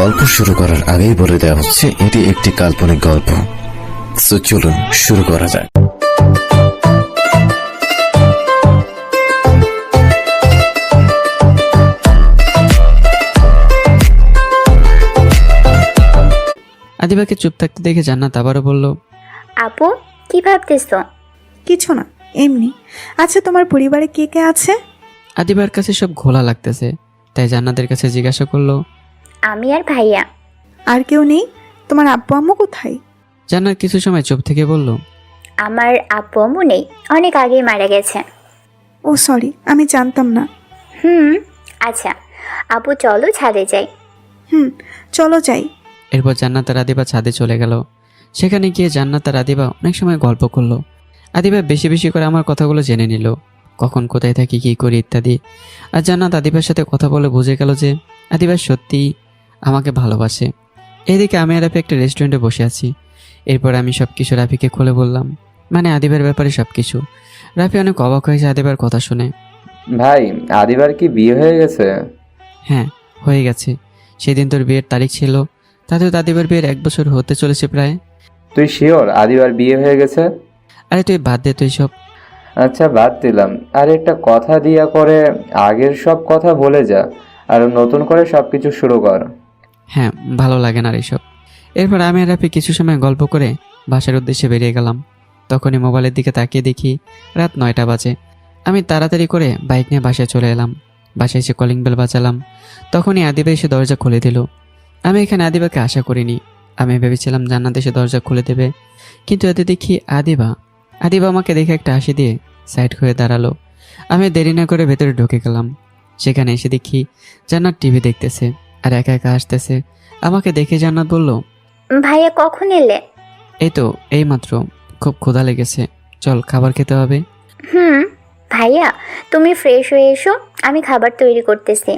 গল্প শুরু করার আগেই বলে দেওয়া হচ্ছে এটি একটি কাল্পনিক গল্প। সো চলুন শুরু করা যাক। আদিবাকে চুপ থাকতে দেখে জান্নাত আবারও বলল আপু কি ভাবতেছো? কিছু না এমনি। আচ্ছা তোমার পরিবারে কে কে আছে? আদিবার কাছে সব ঘোলা লাগতেছে তাই জান্নাতের কাছে জিজ্ঞাসা করল আমি আর ভাইয়া। আর কেউ নেই? তোমার আব্বু আম্মু কোথায়? জান্নাত কিছু সময় চুপ থেকে বলল আমার আপু আম্মু নেই অনেক আগেই মারা গেছে। ও সরি আমি জানতাম না। হুম আচ্ছা আপু চলো ছাদে যাই। হুম চলো যাই। এরপর জান্নাত আর আদিবা ছাদে চলে গেল। সেখানে গিয়ে জান্নাত আর আদিবা অনেক সময় গল্প করল। আদিবা বেশি বেশি করে আমার কথাগুলো জেনে নিল কখন কোথায় থাকি কী করি ইত্যাদি। আর জান্নাত আদিবার সাথে কথা বলে বুঝে গেল যে আদিবা সত্যিই আমাকে ভালোবাসে। এদিকে আমি আর রাফি একটা রেস্টুরেন্টে বসে আছি। এরপর আমি সব কিছু রাফিকে খুলে বললাম মানে আদিবার ব্যাপারে সব কিছু রাফি অনেক অবাক হয়েছে আদিবার কথা শুনে ভাই আদিবার কি বিয়ে হয়ে গেছে? হ্যাঁ হয়ে গেছে। সেদিন তোর বিয়ের তারিখ ছিল। তাতেও আদিবার বিয়ের এক বছর হতে চলেছে প্রায়। তুই শিওর আদিবার বিয়ে হয়ে গেছে? আরে তুই বাদ দে তুই সব আচ্ছা বাদ দিলাম। আর একটা কথা দিয়া করে আগের সব কথা বলে যা আর নতুন করে সব কিছু শুরু কর। হ্যাঁ ভালো লাগে না আর এরপর আমি আর রাফি কিছু সময় গল্প করে বাসার উদ্দেশ্যে বেরিয়ে গেলাম। তখনই মোবাইলের দিকে তাকিয়ে দেখি রাত নয়টা বাজে। আমি তাড়াতাড়ি করে বাইক নিয়ে বাসায় চলে এলাম। বাসায় এসে কলিং বেল বাজালাম। তখনই আদিবা এসে দরজা খুলে দিল। আমি এখানে আদিবাকে আশা করিনি। আমি ভেবেছিলাম জান্নাত এসে দরজা খুলে দেবে। কিন্তু এতে দেখি আদিবা। আদিবা আমাকে দেখে একটা হাসি দিয়ে সাইড হয়ে দাঁড়াল। আমি দেরি না করে ভেতরে ঢুকে গেলাম। সেখানে এসে দেখি জান্নাত টিভি দেখতেছে। আর একা একা আসতেছে। আমাকে দেখে জান্নাত বলল ভাইয়া কখন এলে? এই তো এই মাত্র। খুব ক্ষুধা লেগেছে। চল খাবার খেতে হবে। হুম ভাইয়া তুমি ফ্রেশ হয়ে এসো আমি খাবার তৈরি করতেছি।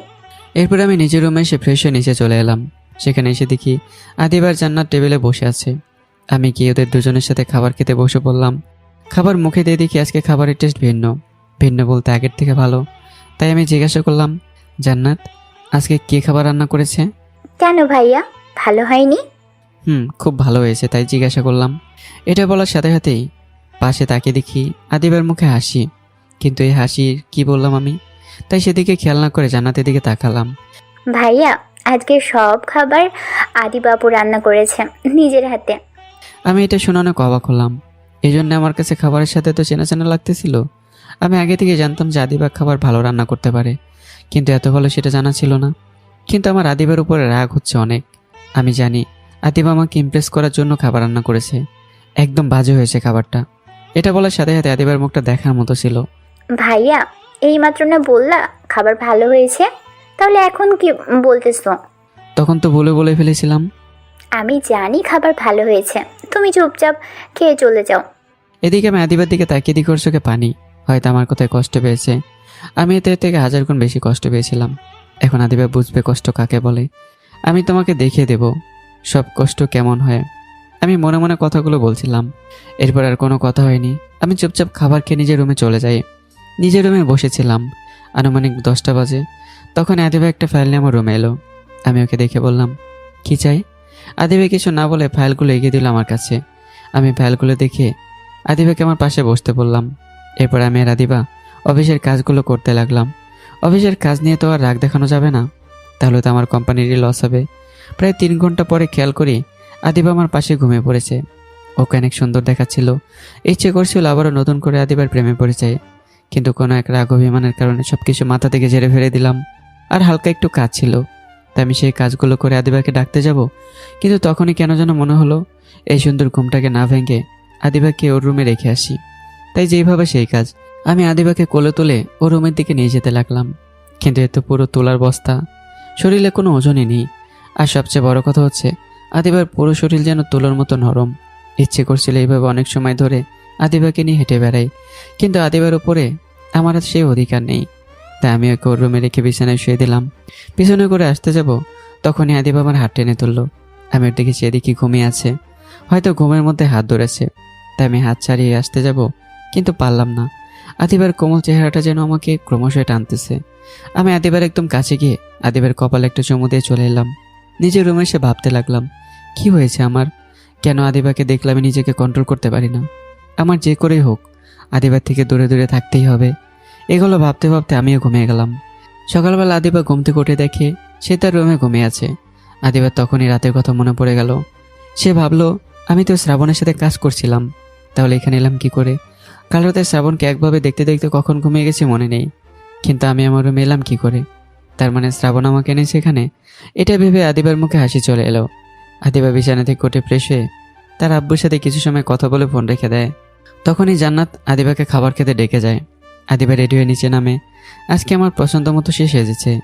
এরপর আমি নিজের রুমে এসে ফ্রেশ হয়ে নিচে চলে এলাম। সেখানে এসে দেখি আদিবার জান্নাত টেবিলে বসে আছে। আমি গিয়ে ওদের দুজনের সাথে খাবার খেতে বসে পড়লাম। খাবার মুখে দিয়ে দেখি আজকে খাবারের টেস্ট ভিন্ন। ভিন্ন বলতে আগের থেকে ভালো। তাই আমি জিজ্ঞাসা করলাম জান্নাত আজকে কে খাবার রান্না করেছে? কেন ভাইয়া ভালো হয়নি? হুম খুব ভালো হয়েছে তাই জিজ্ঞাসা করলাম। এটা বলার সাথে সাথেই পাশে তাকে দেখি আদিবার মুখে হাসি। কিন্তু এই হাসির কি বললাম আমি? তাই সেদিকে খেয়াল না করে জান্নাতের দিকে তাকালাম। ভাইয়া আজকে সব খাবার আদিবাবু রান্না করেছে নিজের হাতে। আমি এটা শুনে অনেক অবাক হলাম। এই জন্য আমার কাছে খাবারের সাথে তো চেনা চেনা লাগতেছিল। আমি আগে থেকে জানতাম যে আদিবা খাবার ভালো রান্না করতে পারে। কিন্তু এত ভালো সেটা জানা ছিল না। কিন্তু আমার আদিবার উপরে রাগ হচ্ছে অনেক। আমি জানি আদিবা আমাকে ইমপ্রেস করার জন্য খাবার রান্না করেছে। একদম বাজে হয়েছে খাবারটা। এটা বলার সাথে সাথে আদিবার মুখটা দেখার মতো ছিল। ভাইয়া এই মাত্র না বললা খাবার ভালো হয়েছে? তাহলে এখন কি বলতেছো? তখন তো বলে বলে ফেলেছিলাম। আমি জানি খাবার ভালো হয়েছে। তুমি চুপচাপ খেয়ে চলে যাও। এদিকে আমি আদিবার দিকে তাকিয়ে দিকে ওর চোখে পানি। হয়তো আমার কথায় কষ্ট পেয়েছে। আমি এতে থেকে হাজার গুণ বেশি কষ্ট পেয়েছিলাম। এখন আদিবা বুঝবে কষ্ট কাকে বলে। আমি তোমাকে দেখিয়ে দেব সব কষ্ট কেমন হয়। আমি মনে মনে কথাগুলো বলছিলাম। এরপর আর কোনো কথা হয়নি। আমি চুপচাপ খাবার খেয়ে নিজের রুমে চলে যাই। নিজের রুমে বসেছিলাম। আনুমানিক দশটা বাজে। তখন আদিবা একটা ফাইল নিয়ে আমার রুমে এলো। আমি ওকে দেখে বললাম, কি চাই? আদিবা কিছু না বলে ফাইলগুলো এগিয়ে দিল আমার কাছে। আমি ফাইলগুলো দেখে আদিবাকে আমার পাশে বসতে বললাম। এরপর আমি আর আদিবা অফিসের কাজগুলো করতে লাগলাম। অফিসের কাজ নিয়ে তো আর রাগ দেখানো যাবে না। তাহলে তো আমার কোম্পানিরই লস হবে। প্রায় তিন ঘণ্টা পরে খেয়াল করি আদিবা আমার পাশে ঘুমিয়ে পড়েছে। ওকে অনেক সুন্দর দেখাচ্ছিল। ইচ্ছে করছিল আবারও নতুন করে আদিবার প্রেমে পড়ে যায় কিন্তু কোনো এক রাগ অভিমানের কারণে সব কিছু মাথা থেকে ঝেড়ে ফেলে দিলাম। আর হালকা একটু কাজ ছিল। তাই আমি সেই কাজগুলো করে আদিবাকে ডাকতে যাব। কিন্তু তখনই কেন যেন মনে হলো, এই সুন্দর ঘুমটাকে না ভেঙে আদিবাকে ওর রুমে রেখে আসি। তাই যেইভাবে সেই কাজ আমি আদিবাকে কোলে তুলে ও রুমের দিকে নিয়ে যেতে লাগলাম। কিন্তু এত পুরো তোলার বস্তা। শরীরে কোনো ওজনই নেই। আর সবচেয়ে বড় কথা হচ্ছে, আদিবার পুরো শরীর যেন তুলোর মতো নরম। ইচ্ছে করছিল এইভাবে অনেক সময় ধরে আদিবাকে নিয়ে হেঁটে বেড়াই। কিন্তু আদিবার উপরে আমার আর সেই অধিকার নেই। তাই আমি ওকে ওর রুমে রেখে বিছানায় শুয়ে দিলাম। পিছনে করে আসতে যাব, তখনই আদিবা আমার হাত টেনে তুললো। আমি ওর দিকে চেয়ে দেখি ঘুমিয়ে আছে। হয়তো ঘুমের মধ্যে হাত ধরেছে। তাই আমি হাত ছাড়িয়ে আসতে যাব, কিন্তু পারলাম না। আদিবার কোমল চেহারাটা যেন আমাকে ক্রমশ টানতেছে। আমি আদিবার একদম কাছে গিয়ে আদিবার কপালে একটা চুমু দিয়ে চলে এলাম। নিজের রুমে এসে ভাবতে লাগলাম, কি হয়েছে আমার? কেন আদিবাকে দেখলে আমি নিজেকে কন্ট্রোল করতে পারি না? আমার যে করেই হোক, আদিবার থেকে দূরে দূরে থাকতেই হবে। এগুলো ভাবতে ভাবতে আমিও ঘুমিয়ে গেলাম। সকালবেলা আদিবা ঘুম থেকে উঠে দেখে সে তার রুমে ঘুমিয়ে আছে। আদিবার তখনই রাতের কথা মনে পড়ে গেল। সে ভাবলো, আমি তো শ্রাবণের সাথে কাজ করছিলাম, তাহলে এখানে এলাম কি করে? কাল রাতে শ্রাবণকে একভাবে দেখতে দেখতে কখন ঘুমিয়ে গেছে মনে নেই। কিন্তু আমি আমার রুমে এলাম কি করে? তার মানে শ্রাবণ আমাকে এনেছে এখানে? এটা ভেবে আদিবার মুখে হাসি চলে এলো। আদিবা বিছানা থেকে কোটে ফ্রেশ হয়ে তার আব্বুর সাথে কিছু সময় কথা বলে ফোন রেখে দেয়। তখনই জান্নাত আদিবাকে খাবার খেতে ডেকে যায়। আদিবা রেডি হয়ে নিচে নামে। আজকে আমার পছন্দ মতো সে সেজেছে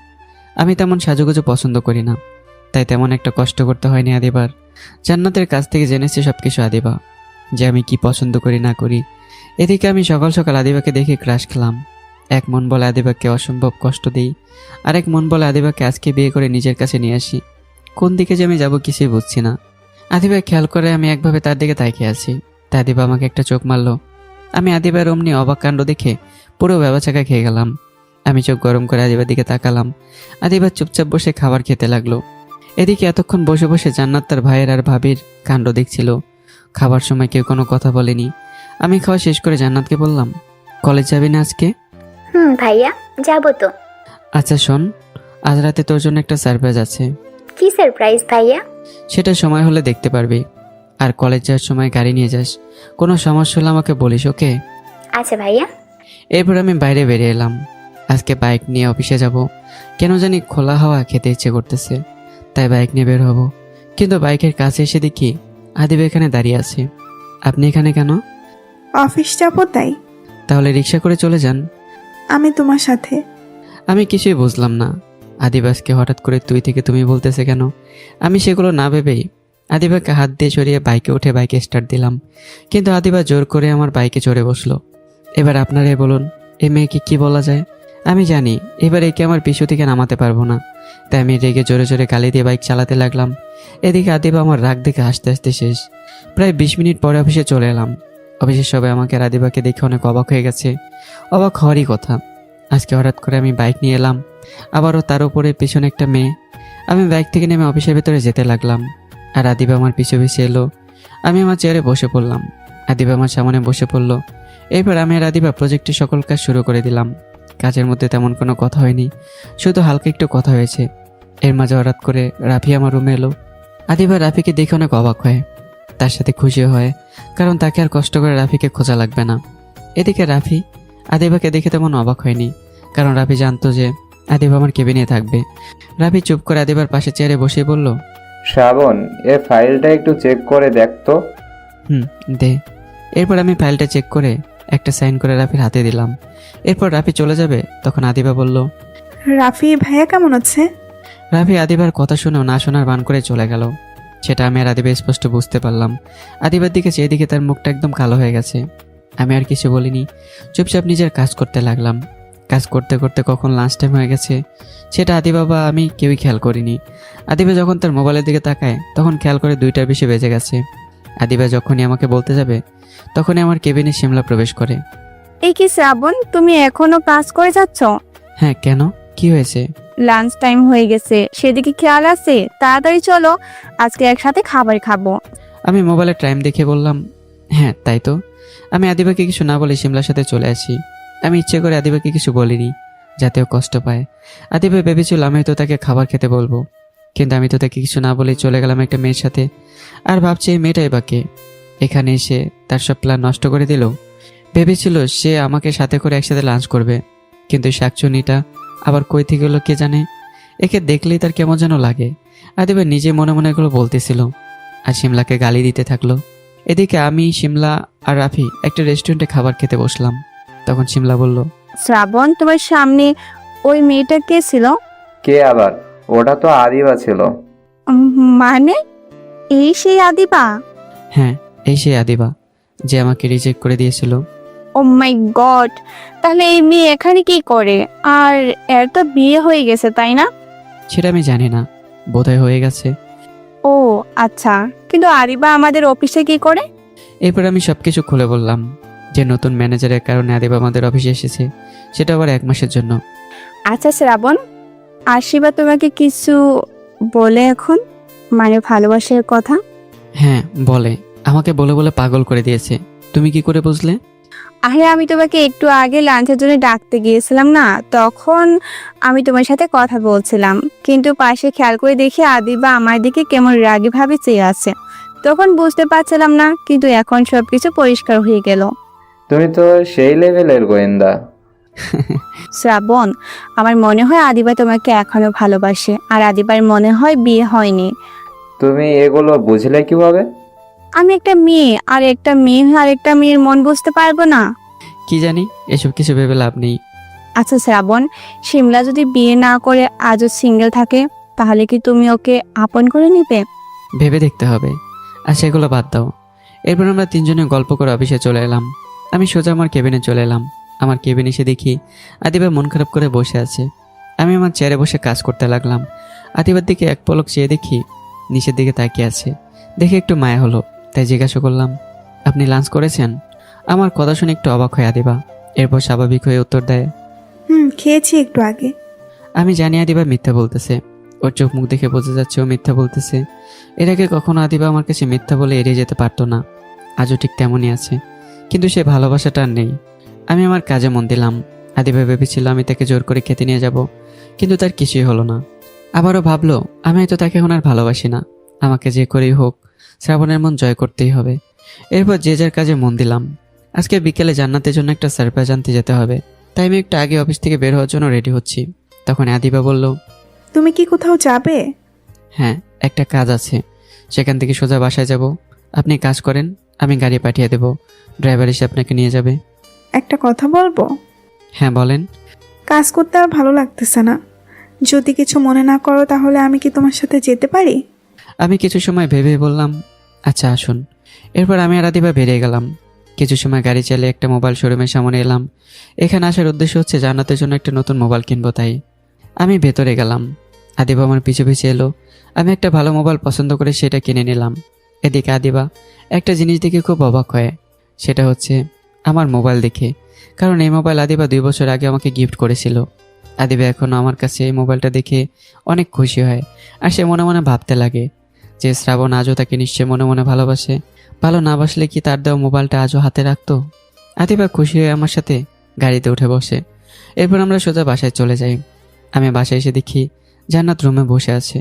আমি তেমন সাজুগুজু পছন্দ করি না। তাই তেমন একটা কষ্ট করতে হয়নি আদিবার। জান্নাতের কাছ থেকে জেনেছে সব কিছু আদিবা। যে আমি কি পছন্দ করি না করি এদিকে আমি সকাল সকাল আদিবাকে দেখে ক্রাশ খেলাম। এক মন বলে আদিবাকে অসম্ভব কষ্ট দিই, আর এক মন বলে আদিবাকে আজকে বিয়ে করে নিজের কাছে নিয়ে আসি। কোন দিকে যে আমি যাব কিছুই বুঝছি না। আদিবা খেয়াল করে আমি একভাবে তার দিকে তাকিয়ে আছি। তা আদিবা আমাকে একটা চোখ মারলো। আমি আদিবার অমনি অবাক কাণ্ড দেখে পুরো ব্যবচাকা খেয়ে গেলাম। আমি চোখ গরম করে আদিবার দিকে তাকালাম। আদিবার চুপচাপ বসে খাবার খেতে লাগল। এদিকে এতক্ষণ বসে বসে জান্নাত তার ভাইয়ের আর ভাবির কাণ্ড দেখছিল। খাবার সময় কেউ কোনো কথা বলেনি। আমি খাওয়া শেষ করে জান্নাতকে বললাম কলেজ যাবি না আজকে? হুম ভাইয়া যাব তো। আচ্ছা শোন আজ রাতে তোর জন্য একটা সারপ্রাইজ আছে। কি সারপ্রাইজ ভাইয়া? সেটা সময় হলে দেখতে পারবি। আর কলেজ যাওয়ার সময় গাড়ি নিয়ে যাস। কোনো সমস্যা হলে আমাকে বলিস ওকে? আচ্ছা ভাইয়া। এরপর আমি বাইরে বেরিয়ে এলাম। আজকে বাইক নিয়ে অফিসে যাব। কেন জানি খোলা হাওয়া খেতে ইচ্ছে করতেছে। তাই বাইক নিয়ে বের হব। কিন্তু বাইকের কাছে এসে দেখি আদিব এখানে দাঁড়িয়ে আছে। আপনি এখানে কেন? অফিস যাব তাই। তাহলে রিক্সা করে চলে যান। আমি তোমার সাথে। আমি কিছুই বুঝলাম না। আদিবাসকে হঠাৎ করে তুই থেকে তুমি বলতেছে কেন? আমি সেগুলো না ভেবেই আদিবাকে হাত দিয়ে সরিয়ে বাইকে উঠে বাইকে স্টার্ট দিলাম। কিন্তু আদিবা জোর করে আমার বাইকে চড়ে বসল। এবার আপনারাই বলুন এ মেয়েকে কি বলা যায়? আমি জানি এবার একে আমার পিছু থেকে নামাতে পারব না। তাই আমি রেগে জোরে জোরে গালি দিয়ে বাইক চালাতে লাগলাম। এদিকে আদিবা আমার রাগ দেখে হাসতে হাসতে শেষ। প্রায় বিশ মিনিট পরে অফিসে চলে এলাম। অফিসের সবাই আমাকে রাধিবাকে দেখে অনেক অবাক হয়ে গেছে। অবাক হওয়ারই কথা। আজকে হঠাৎ করে আমি বাইক নিয়ে এলাম। আবারও তার উপরে পিছনে একটা মেয়ে। আমি বাইক থেকে নেমে অফিসের ভেতরে যেতে লাগলাম। আর আদিবা আমার পিছু পিছু এলো। আমি আমার চেয়ারে বসে পড়লাম। আদিবা আমার সামনে বসে পড়ল। এরপর আমি আর আদিবা প্রজেক্টের সকল কাজ শুরু করে দিলাম। কাজের মধ্যে তেমন কোনো কথা হয়নি। শুধু হালকা একটু কথা হয়েছে। এর মাঝে হঠাৎ করে রাফি আমার রুমে এলো। আদিবা রাফিকে দেখে অনেক অবাক হয়। তার সাথে খুশি হয় কারণ তাকে আর কষ্ট করে রাফিকে খোঁজা লাগবে না। এদিকে রাফি আদিবাকে দেখে তেমন অবাক হয়নি কারণ রাফি জানতো যে আদিবা আমার কেবিনে থাকবে। রাফি চুপ করে আদিবার পাশে চেয়ারে বসে বলল শ্রাবণ এ ফাইলটা একটু চেক করে দেখ তো। হুম দে। এরপর আমি ফাইলটা চেক করে একটা সাইন করে রাফির হাতে দিলাম। এরপর রাফি চলে যাবে তখন আদিবা বলল রাফি ভাইয়া কেমন আছে? রাফি আদিবার কথা শুনেও না শোনার বান করে চলে গেল। সেটা আমি আর আদিবা স্পষ্ট বুঝতে পারলাম। আদিবার দিকে চেয়ে দিকে তার মুখটা একদম কালো হয়ে গেছে। আমি আর কিছু বলিনি। চুপচাপ নিজের কাজ করতে লাগলাম। কাজ করতে করতে কখন লাঞ্চ টাইম হয়ে গেছে সেটা আদিবা বা আমি কেউই খেয়াল করিনি। আদিবা যখন তার মোবাইলের দিকে তাকায় তখন খেয়াল করে দুইটার বেশি বেজে গেছে। আদিবা যখনই আমাকে বলতে যাবে তখনই আমার কেবিনে শিমলা প্রবেশ করে। এই কি শ্রাবণ? তুমি এখনও কাজ করে যাচ্ছ? হ্যাঁ কেন? কি হয়েছে? লাঞ্চ টাইম হয়ে গেছে। সেদিকে খেয়াল আছে? তাড়াতাড়ি চলো, আজকে একসাথে খাবার খাব। আমি মোবাইলে টাইম দেখে বললাম হ্যাঁ তাই তো। আমি আদিবাকে কিছু না বলে শিমলার সাথে চলে আসি। আমি ইচ্ছে করে আদিবাকে কিছু বলিনি, যাতে ও কষ্ট পায়। আদিবা ভেবেছিল আমি তো তাকে খাবার খেতে বলব। কিন্তু আমি তো তাকে কিছু না বলে চলে গেলাম একটা মেয়ের সাথে। আর ভাবছি, এই মেয়েটাই বা কে? এখানে এসে তার সব প্ল্যান নষ্ট করে দিল। ভেবেছিল, সে আমাকে সাথে করে একসাথে লাঞ্চ করবে। কিন্তু শাকচুনিটা আবার কই থেকে এলো কে জানে? একে দেখলেই তার কেমন যেন লাগে। আদিবা নিজে মনে মনে এগুলো বলতেছিল। আর শিমলাকে গালি দিতে থাকল। এদিকে আমি শিমলা আর রাফি একটা রেস্টুরেন্টে খাবার খেতে বসলাম। তখন শিমলা বলল শ্রাবণ তোমার সামনে ওই মেয়েটা কে ছিল? কে আবার? ওটা তো আদিবা ছিল। মানে? এই সেই আদিবা? হ্যাঁ এই সেই আদিবা যে আমাকে রিজেক্ট করে দিয়েছিল। ও মাই গড তাহলে এই মেয়ে এখানে কি করে? আর এর তো বিয়ে হয়ে গেছে তাই না? সেটা আমি জানি না। বোধহয় হয়ে গেছে। ও আচ্ছা। কিন্তু আরিবা আমাদের অফিসে কি করে? এরপর আমি সবকিছু খুলে বললাম যে নতুন ম্যানেজারের কারণে আরিবা আমাদের অফিসে এসেছে। সেটা আবার এক মাসের জন্য। আচ্ছা শ্রাবণ আশিবা তোমাকে কিছু বলে এখন? মানে ভালোবাসার কথা? হ্যাঁ বলে। আমাকে বলে বলে পাগল করে দিয়েছে। তুমি কি করে বুঝলে? আরে আমি তোমাকে একটু আগে লাঞ্চের জন্য ডাকতে গিয়েছিলাম না? তখন আমি তোমার সাথে কথা বলছিলাম। কিন্তু পাশে খেয়াল করে দেখি আদিবা আমার দিকে কেমন রাগি ভাবে চেয়ে আছে। তখন বুঝতে পারছিলাম না কিন্তু এখন সবকিছু পরিষ্কার হয়ে গেল। তুমি তো সেই লেভেলের গোয়েন্দা। শ্রাবণ আমার মনে হয় আদিবা তোমাকে এখনও ভালোবাসে আর আদিবার মনে হয় বিয়ে হয়নি। তুমি এগুলো বুঝলে কীভাবে? আমি একটা মেয়ে আর একটা মেয়ে আর একটা মেয়ের মন বুঝতে পারব না। কি জানি এসব কিছু ভেবে লাভ নেই। আচ্ছা শ্রাবণ শিমলা যদি বিয়ে না করে আজও সিঙ্গেল থাকে তাহলে কি তুমি ওকে আপন করে নিবে? ভেবে দেখতে হবে। আর সেগুলো বাদ দাও। এরপর আমরা তিনজনে গল্প করে অফিসে চলে এলাম। আমি সোজা আমার কেবিনে চলে এলাম। আমার কেবিনে এসে দেখি আদিবা মন খারাপ করে বসে আছে। আমি আমার চেয়ারে বসে কাজ করতে লাগলাম। আদিবার দিকে এক পলক চেয়ে দেখি নিচের দিকে তাকিয়ে আছে। দেখে একটু মায়া হলো। তাই জিজ্ঞাসা করলাম আপনি লাঞ্চ করেছেন? আমার কথা শুনে একটু অবাক হয় আদিবা এরপর স্বাভাবিক হয়ে উত্তর দেয় হুম খেয়েছি একটু আগে। আমি জানি আদিবা মিথ্যা বলতেছে। ওর চোখ মুখ দেখে বোঝা যাচ্ছে ও মিথ্যা বলতেছে। এর আগে কখনো আদিবা আমার কাছে মিথ্যা বলে এড়িয়ে যেতে পারতো না। আজও ঠিক তেমনই আছে। কিন্তু সে ভালোবাসাটা আর নেই। আমি আমার কাজে মন দিলাম। আদিবা ভেবেছিল আমি তাকে জোর করে খেতে নিয়ে যাব কিন্তু তার কিছুই হলো না। আবারও ভাবলো আমি হয়তো তাকে এখন আর ভালোবাসি না। আমাকে যে করেই হোক শ্রাবণের মন জয় করতেই হবে। এরপর যে যার কাজে মন দিলাম। আজকে বিকেলে জান্নাতের জন্য একটা সারপ্রাইজ আনতে যেতে হবে। তাই আমি একটু আগে অফিস থেকে বের হওয়ার জন্য রেডি হচ্ছি। তখন আদিবা বলল তুমি কি কোথাও যাবে? হ্যাঁ একটা কাজ আছে। সেখান থেকে সোজা বাসায় যাব। আপনি কাজ করেন আমি গাড়ি পাঠিয়ে দেব। ড্রাইভার এসে আপনাকে নিয়ে যাবে। একটা কথা বলব? হ্যাঁ বলেন। কাজ করতে আর ভালো লাগতেছে না। যদি কিছু মনে না করো তাহলে আমি কি তোমার সাথে যেতে পারি? আমি কিছু সময় ভেবে বললাম আচ্ছা আসুন। এরপর আমি আর আদিবা বেরিয়ে গেলাম। কিছু সময় গাড়ি চালিয়ে একটা মোবাইল শোরুমের সামনে এলাম। এখানে আসার উদ্দেশ্য হচ্ছে জান্নাতের জন্য একটা নতুন মোবাইল কিনবো, তাই। আমি ভেতরে গেলাম। আদিবা আমার পিছু পিছু এলো। আমি একটা ভালো মোবাইল পছন্দ করে সেটা কিনে নিলাম। এদিকে আদিবা একটা জিনিস দেখে খুব অবাক হয়। সেটা হচ্ছে আমার মোবাইল দেখে। কারণ এই মোবাইল আদিবা দুই বছর আগে আমাকে গিফট করেছিল। আদিবা এখনও আমার কাছে এই মোবাইলটা দেখে অনেক খুশি হয়। আর সে মনে মনে ভাবতে লাগে যে শ্রাবণ আজও তাকে নিশ্চয় মনে মনে ভালোবাসে ভালো না বাসলে কি তার দেওয়া মোবাইলটা আজও হাতে রাখতো? আদিবা খুশি হয়ে আমার সাথে গাড়িতে উঠে বসে। এরপর আমরা সোজা বাসায় চলে যাই। আমি বাসায় এসে দেখি জান্নাত রুমে বসে আছে।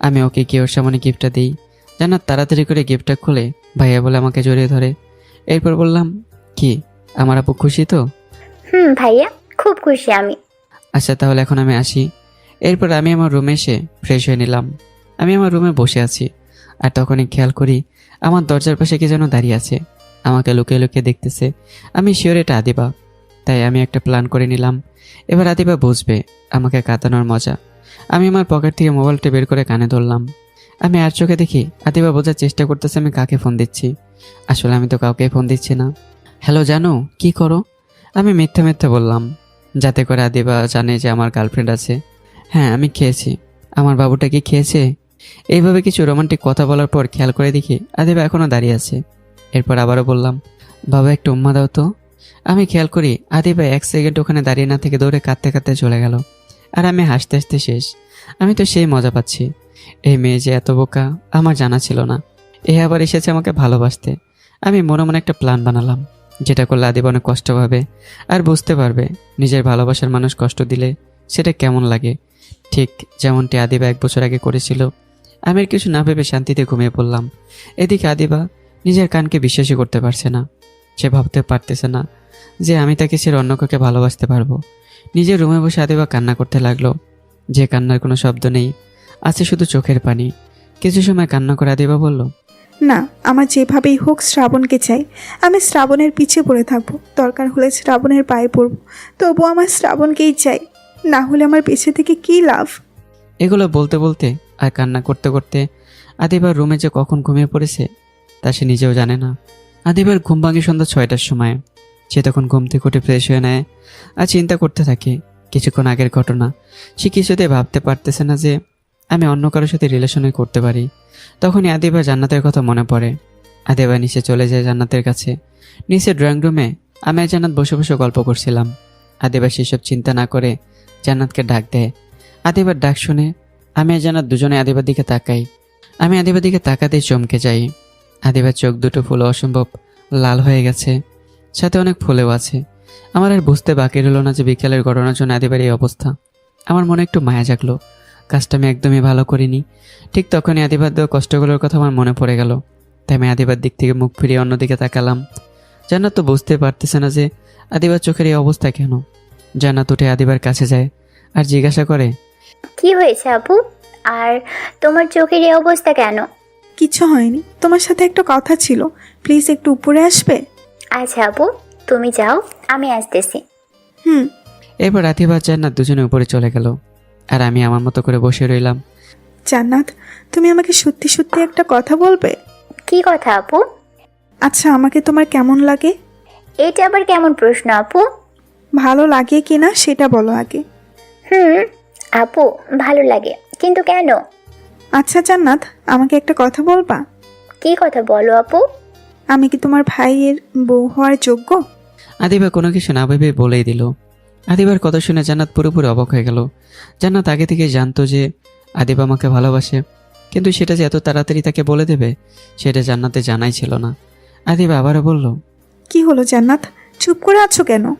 আমি ওকে গিয়ে ওর সামনে গিফটটা দিই। জান্নাত তাড়াতাড়ি করে গিফটটা খুলে ভাইয়া বলে আমাকে জড়িয়ে ধরে। এরপর বললাম কি আমার আপু খুশি তো? হুম ভাইয়া খুব খুশি আমি। আচ্ছা তাহলে এখন আমি আসি। এরপর আমি আমার রুমে এসে ফ্রেশ হয়ে নিলাম। আমি আমার রুমে বসে আছি। আর তখনই খেয়াল করি আমার দরজার পাশে কে যেন দাঁড়িয়ে আছে। আমাকে লুকিয়ে লুকিয়ে দেখতেছে। আমি শিওর এটা আদিবা। তাই আমি একটা প্ল্যান করে নিলাম। এবার আদিবা বুঝবে আমাকে কাঁদানোর মজা। আমি আমার পকেট থেকে মোবাইলটা বের করে কানে ধরলাম। আমি আর চোখে দেখি আদিবা বোঝার চেষ্টা করতেছে আমি কাকে ফোন দিচ্ছি। আসলে আমি তো কাউকে ফোন দিচ্ছি না। হ্যালো জানো, কি করো? আমি মিথ্যা মিথ্যা বললাম, যাতে করে আদিবা জানে যে আমার গার্লফ্রেন্ড আছে। হ্যাঁ আমি খেয়েছি। আমার বাবুটা কি খেয়েছে? এইভাবে কিছু রোমান্টিক কথা বলার পর খেয়াল করে দেখি আদিবা এখনও দাঁড়িয়ে আছে। এরপর আবারও বললাম, বাবা, একটু উম্মা দাও তো। আমি খেয়াল করি আদিবা এক সেকেন্ড ওখানে দাঁড়িয়ে না থেকে দৌড়ে কাঁদতে কাঁদতে চলে গেল। আর আমি হাসতে হাসতে শেষ। আমি তো সেই মজা পাচ্ছি। এই মেয়ে যে এত বোকা, আমার জানা ছিল না। এ আবার এসেছে আমাকে ভালোবাসতে। আমি মনে মনে একটা প্ল্যান বানালাম, যেটা করলে আদিবা অনেক কষ্ট পাবে আর বুঝতে পারবে নিজের ভালোবাসার মানুষ কষ্ট দিলে সেটা কেমন লাগে। ঠিক যেমনটি আদিবা এক বছর আগে করেছিল আমি আর কিছু না ভেবে শান্তিতে ঘুমিয়ে পড়লাম। এদিকে আদিবা নিজের কানকে বিশ্বাসই করতে পারছে না। সে ভাবতে পারতেছে না যে আমি তাকে সে অন্য কাউকে ভালোবাসতে পারব। নিজের রুমে বসে আদিবা কান্না করতে লাগল। যে কান্নার কোনো শব্দ নেই আছে শুধু চোখের পানি। কিছু সময় কান্না করে আদিবা বলল না আমার যেভাবেই হোক শ্রাবণকে চাই। আমি শ্রাবণের পিছে পড়ে থাকব। দরকার হলে শ্রাবণের পায়ে পড়ব। তবু আমার শ্রাবণকেই চাই। না হলে আমার পিছে থেকে কী লাভ? এগুলো বলতে বলতে আর কান্না করতে করতে আদিবার রুমে যে কখন ঘুমিয়ে পড়েছে, তা সে নিজেও জানে না। আদিবার ঘুম ভাঙে সন্ধ্যা ছয়টার সময়। সে তখন ঘুম থেকে উঠে ফ্রেশ হয়ে নেয় আর চিন্তা করতে থাকে, কিছুক্ষণ আগের ঘটনা। সে কিছুতে ভাবতে পারতেছে না যে, আমি অন্য কারোর সাথে রিলেশনে করতে পারি। তখনই আদিবা জান্নাতের কথা মনে পড়ে। আদিবা নিচে চলে যায় জান্নাতের কাছে। নিচে ড্রয়িং রুমে আমি আর জান্নাত বসে বসে গল্প করছিলাম। আদিবা সেসব চিন্তা না করে জান্নাতকে ডাক দেয়। আদিবার ডাক শুনে আমি আর দুজনে আদিবার দিকে তাকাই। আমি আদিবার দিকে তাকাতেই চমকে যাই। আদিবার চোখ দুটো ফুলে অসম্ভব লাল হয়ে গেছে, সাথে অনেক ফুলেও আছে। আমার আর বুঝতে বাকি রইল না যে বিকেলের ঘটনার জন্য আদিবার এই অবস্থা। আমার মনে একটু মায়া জাগলো। কাজটা আমি একদমই ভালো করিনি। ঠিক তখনই আদিবার দেওয়া কষ্টগুলোর কথা আমার মনে পড়ে গেল। তাই আমি আদিবার দিক থেকে মুখ ফিরিয়ে অন্যদিকে তাকালাম। জান্নাত তো বুঝতে পারতেছে না যে আদিবার চোখের এই অবস্থা কেন। জান্নাত উঠে আদিবার কাছে যায় আর জিজ্ঞাসা করে কি হয়েছে আপু? আর তোমার চোখের এই অবস্থা কেন? কিছু হয়নি। তোমার সাথে একটা কথা ছিল। প্লিজ একটু উপরে আসবে? আচ্ছা আপু তুমি যাও আমি আসতেছি। হুম। এরপর আদিবার জান্নাত দুজনে উপরে চলে গেল। আর আমি আমার মতো করে বসে রইলাম। জান্নাত তুমি আমাকে সত্যি সত্যি একটা কথা বলবে? কি কথা আপু? আচ্ছা আমাকে তোমার কেমন লাগে? এটা আবার কেমন প্রশ্ন আপু? ভালো লাগে কিনা সেটা বলো আগে। হুম আপু ভালো লাগে। কিন্তু কেন? আচ্ছা জান্নাত আমাকে একটা কথা বলবা? কি কথা বলো আপু? আমি কি তোমার ভাইয়ের বউ হওয়ার যোগ্য? আদিবা কোনো কিছু না ভেবে বলেই দিল। আদিবার কথা শুনে জান্নাত পুরোপুরি অবাক হয়ে গেল। জান্নাত আগে থেকে জানতো যে আদিবা আমাকে ভালোবাসে। কিন্তু সেটা যে এত তাড়াতাড়ি তাকে বলে দেবে সেটা জান্নাতে জানাই ছিল না। আদিবা আবারও বলল কি হলো জান্নাত? চুপ করে আছো কেন?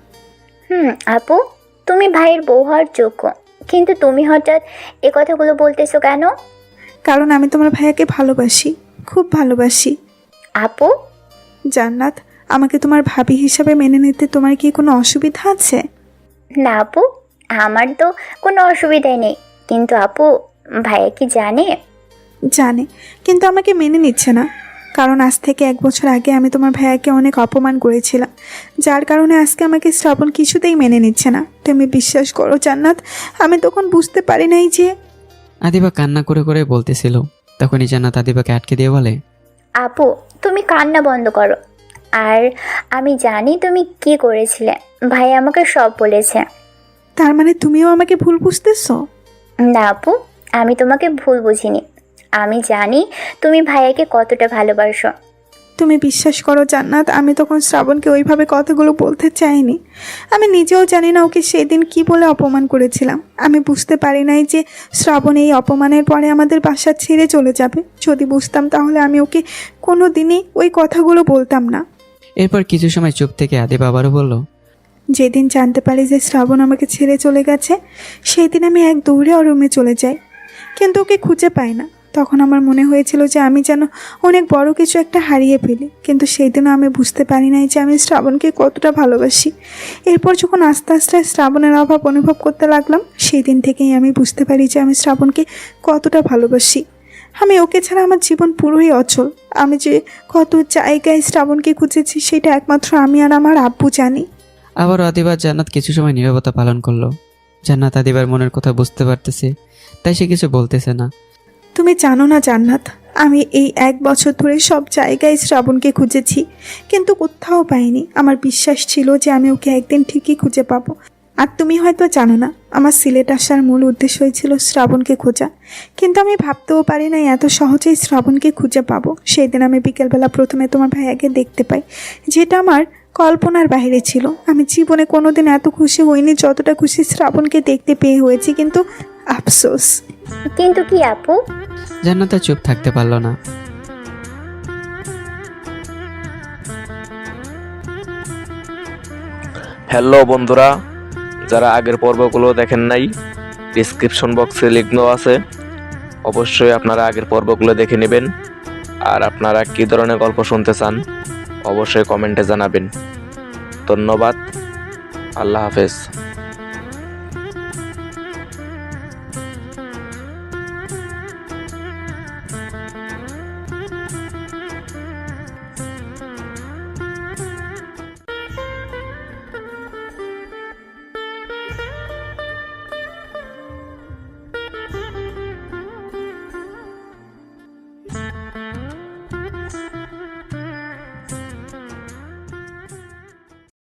হুম আপু তুমি ভাইয়ের বউ হওয়ার যোগ্য। কিন্তু তুমি হঠাৎ এ কথাগুলো বলতেছো কেন? কারণ আমি তোমার ভাইয়াকে ভালোবাসি খুব ভালোবাসি। আপু? জান্নাত আমাকে তোমার ভাবি হিসাবে মেনে নিতে তোমার কি কোনো অসুবিধা আছে? না আপু আমার তো কোনো অসুবিধাই নেই। কিন্তু আপু ভাইয়া কি জানে? জানে কিন্তু আমাকে মেনে নিচ্ছে না। কারণ আজ থেকে এক বছর আগে আমি তোমার ভাইয়াকে অনেক অপমান করেছিলাম। যার কারণে আজকে আমাকে শ্রাবণ কিছুতেই মেনে নিচ্ছে না। তুমি বিশ্বাস করো জান্নাত আমি তখন বুঝতে পারি নাই যে আদিবা কান্না করে করে বলতেছিল। তখনই জান্নাত আদিবাকে আটকে দিয়ে বলে আপু তুমি কান্না বন্ধ করো। আর আমি জানি তুমি কি করেছিলে। ভাই আমাকে সব বলেছে। তার মানে তুমিও আমাকে ভুল বুঝতেছো? না আপু আমি তোমাকে ভুল বুঝিনি। আমি জানি তুমি ভাইয়াকে কতটা ভালোবাসো। তুমি বিশ্বাস করো জান্নাত আমি তখন শ্রাবণকে ওইভাবে কথাগুলো বলতে চাইনি। আমি নিজেও জানি না ওকে সেদিন কি বলে অপমান করেছিলাম। আমি বুঝতে পারি নাই যে শ্রাবণ এই অপমানের পরে আমাদের বাসা ছেড়ে চলে যাবে। যদি বুঝতাম তাহলে আমি ওকে কোনো দিনই ওই কথাগুলো বলতাম না। এরপর কিছু সময় চুপ থেকে আদিবা আবারও বলল যেদিন জানতে পারি যে শ্রাবণ আমাকে ছেড়ে চলে গেছে সেই দিন আমি এক দৌড়ে ওর রুমে চলে যাই। কিন্তু ওকে খুঁজে পাই না। তখন আমার মনে হয়েছিল যে আমি যেন অনেক বড় কিছু একটা হারিয়ে ফেলি। কিন্তু সেই দিনও আমি বুঝতে পারি নাই যে আমি শ্রাবণকে কতটা ভালোবাসি। এরপর যখন আস্তে আস্তে শ্রাবণের অভাব অনুভব করতে লাগলাম সেই দিন থেকেই আমি বুঝতে পারি যে আমি শ্রাবণকে কতটা ভালোবাসি। আমি ওকে ছাড়া আমার জীবন পুরোই অচল। আমি যে কত জায়গায় শ্রাবণকে খুঁজেছি, সেটা একমাত্র আমি আর আমার আব্বু জানি। আবার আদিবার জান্নাত কিছু সময় নীরবতা পালন করল। জান্নাত আদিবার মনের কথা বুঝতে পারতেছে, তাই সে কিছু বলতেছে না। তুমি জানো না, জান্নাত, আমি এই এক বছর ধরে সব জায়গায় শ্রাবণকে খুঁজেছি, কিন্তু কোথাও পাইনি। আমার বিশ্বাস ছিল যে আমি ওকে একদিন ঠিকই খুঁজে পাবো। আর তুমি হয়তো জানো না আমার সিলেট আসার মূল উদ্দেশ্যই ছিল শ্রাবণকে খোঁজা। কিন্তু আমি ভাবতেও পারি না এত সহজেই শ্রাবণকে খুঁজে পাবো। সেই দিন আমি বিকেলবেলা প্রথমে তোমার ভাইয়াকে দেখতে পাই যেটা আমার কল্পনার বাইরে ছিল। আমি জীবনে কোনোদিন এত খুশি হইনি যতটা খুশি শ্রাবণকে দেখতে পেয়ে হয়েছি কিন্তু আফসোস। কিন্তু কি আপু? জান্নাত চুপ থাকতে পারল না। হ্যালো বন্ধুরা যারা আগের পর্বগুলো দেখেন নাই ডিসক্রিপশন বক্সে লিঙ্ক আছে। অবশ্যই আপনারা আগের পর্বগুলো দেখে নেবেন। আর আপনারা কী ধরনের গল্প শুনতে চান, অবশ্যই কমেন্টে জানাবেন। ধন্যবাদ। আল্লাহ হাফেজ।